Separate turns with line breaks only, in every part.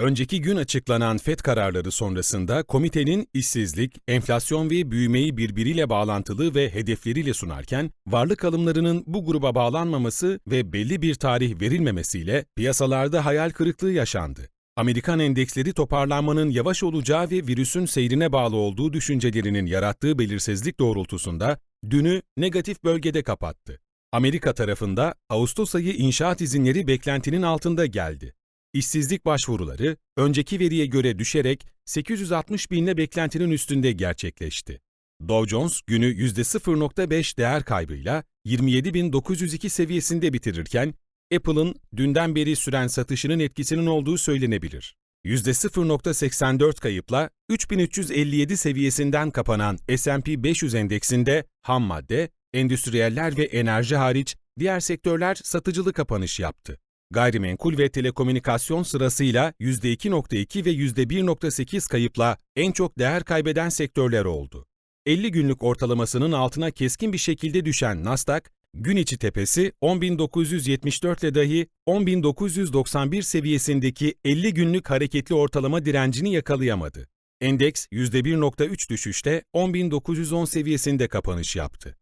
Önceki gün açıklanan FED kararları sonrasında komitenin işsizlik, enflasyon ve büyümeyi birbiriyle bağlantılı ve hedefleriyle sunarken, varlık alımlarının bu gruba bağlanmaması ve belli bir tarih verilmemesiyle piyasalarda hayal kırıklığı yaşandı. Amerikan endeksleri toparlanmanın yavaş olacağı ve virüsün seyrine bağlı olduğu düşüncelerinin yarattığı belirsizlik doğrultusunda dünü negatif bölgede kapattı. Amerika tarafında Ağustos ayı inşaat izinleri beklentinin altında geldi. İşsizlik başvuruları önceki veriye göre düşerek 860 binle beklentinin üstünde gerçekleşti. Dow Jones günü %0.5 değer kaybıyla 27.902 seviyesinde bitirirken Apple'ın dünden beri süren satışının etkisinin olduğu söylenebilir. %0.84 kayıpla 3357 seviyesinden kapanan S&P 500 endeksinde ham madde, endüstriyeller ve enerji hariç diğer sektörler satıcılı kapanış yaptı. Gayrimenkul ve telekomünikasyon sırasıyla %2.2 ve %1.8 kayıpla en çok değer kaybeden sektörler oldu. 50 günlük ortalamasının altına keskin bir şekilde düşen Nasdaq, gün içi tepesi 10.974 ile dahi 10.991 seviyesindeki 50 günlük hareketli ortalama direncini yakalayamadı. Endeks %1.3 düşüşte 10.910 seviyesinde kapanış yaptı.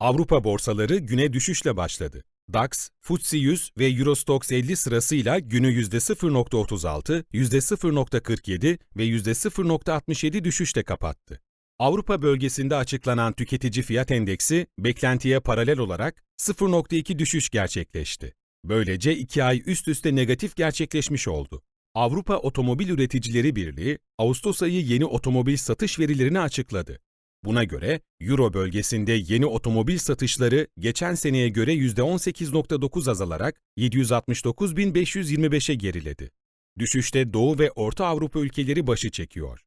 Avrupa borsaları güne düşüşle başladı. DAX, FTSE 100 ve Eurostoxx 50 sırasıyla günü %0.36, %0.47 ve %0.67 düşüşle kapattı. Avrupa bölgesinde açıklanan tüketici fiyat endeksi beklentiye paralel olarak 0.2 düşüş gerçekleşti. Böylece 2 ay üst üste negatif gerçekleşmiş oldu. Avrupa Otomobil Üreticileri Birliği, Ağustos ayı yeni otomobil satış verilerini açıkladı. Buna göre Euro bölgesinde yeni otomobil satışları geçen seneye göre %18.9 azalarak 769.525'e geriledi. Düşüşte Doğu ve Orta Avrupa ülkeleri başı çekiyor.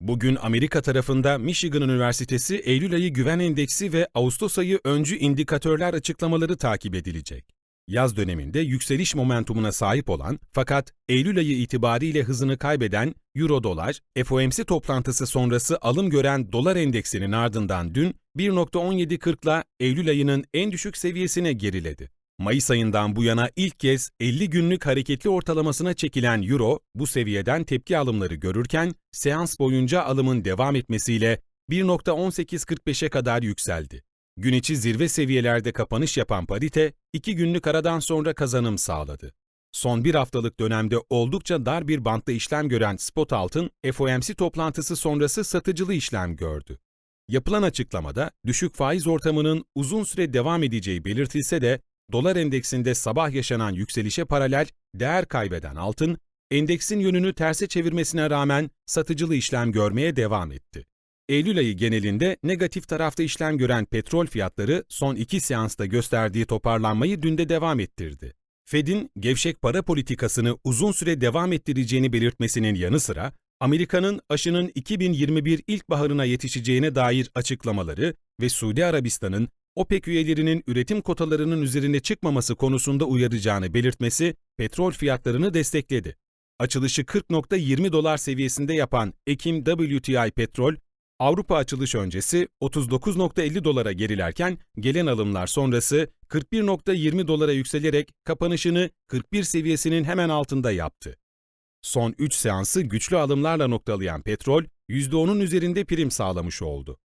Bugün Amerika tarafında Michigan Üniversitesi Eylül ayı güven endeksi ve Ağustos ayı öncü indikatörler açıklamaları takip edilecek. Yaz döneminde yükseliş momentumuna sahip olan fakat Eylül ayı itibariyle hızını kaybeden Euro-Dolar, FOMC toplantısı sonrası alım gören dolar endeksinin ardından dün 1.1740'la Eylül ayının en düşük seviyesine geriledi. Mayıs ayından bu yana ilk kez 50 günlük hareketli ortalamasına çekilen Euro, bu seviyeden tepki alımları görürken, seans boyunca alımın devam etmesiyle 1.1845'e kadar yükseldi. Gün içi zirve seviyelerde kapanış yapan parite, iki günlük aradan sonra kazanım sağladı. Son bir haftalık dönemde oldukça dar bir bantta işlem gören spot altın, FOMC toplantısı sonrası satıcılı işlem gördü. Yapılan açıklamada düşük faiz ortamının uzun süre devam edeceği belirtilse de, dolar endeksinde sabah yaşanan yükselişe paralel değer kaybeden altın, endeksin yönünü terse çevirmesine rağmen satıcılı işlem görmeye devam etti. Eylül ayı genelinde negatif tarafta işlem gören petrol fiyatları son iki seansta gösterdiği toparlanmayı dünde devam ettirdi. Fed'in gevşek para politikasını uzun süre devam ettireceğini belirtmesinin yanı sıra, Amerika'nın aşının 2021 ilkbaharına yetişeceğine dair açıklamaları ve Suudi Arabistan'ın OPEC üyelerinin üretim kotalarının üzerine çıkmaması konusunda uyaracağını belirtmesi petrol fiyatlarını destekledi. Açılışı 40.20 dolar seviyesinde yapan Ekim WTI petrol, Avrupa açılış öncesi 39.50 dolara gerilerken gelen alımlar sonrası 41.20 dolara yükselerek kapanışını 41 seviyesinin hemen altında yaptı. Son 3 seansı güçlü alımlarla noktalayan petrol, %10'un üzerinde prim sağlamış oldu.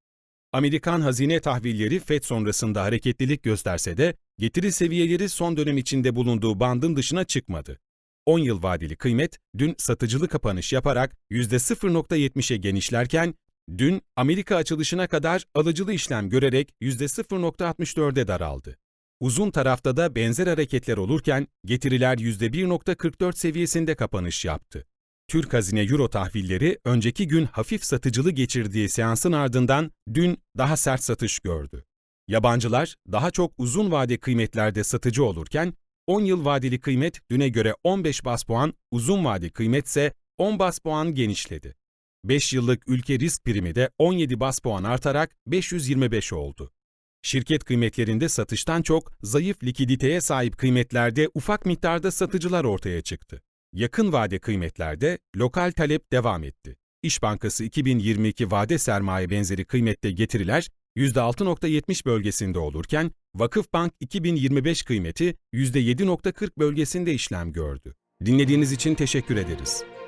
Amerikan hazine tahvilleri FED sonrasında hareketlilik gösterse de getiri seviyeleri son dönem içinde bulunduğu bandın dışına çıkmadı. 10 yıl vadeli kıymet dün satıcılı kapanış yaparak %0.70'e genişlerken Dün Amerika açılışına kadar alıcılı işlem görerek %0.64'e daraldı. Uzun tarafta da benzer hareketler olurken getiriler %1.44 seviyesinde kapanış yaptı. Türk Hazine Euro tahvilleri önceki gün hafif satıcılı geçirdiği seansın ardından dün daha sert satış gördü. Yabancılar daha çok uzun vade kıymetlerde satıcı olurken 10 yıl vadeli kıymet düne göre 15 bas puan, uzun vade kıymetse 10 bas puan genişledi. 5 yıllık ülke risk primi de 17 bas puan artarak 525 oldu. Şirket kıymetlerinde satıştan çok zayıf likiditeye sahip kıymetlerde ufak miktarda satıcılar ortaya çıktı. Yakın vade kıymetlerde lokal talep devam etti. İş Bankası 2022 vade sermaye benzeri kıymette getiriler %6.70 bölgesinde olurken Vakıfbank 2025 kıymeti %7.40 bölgesinde işlem gördü. Dinlediğiniz için teşekkür ederiz.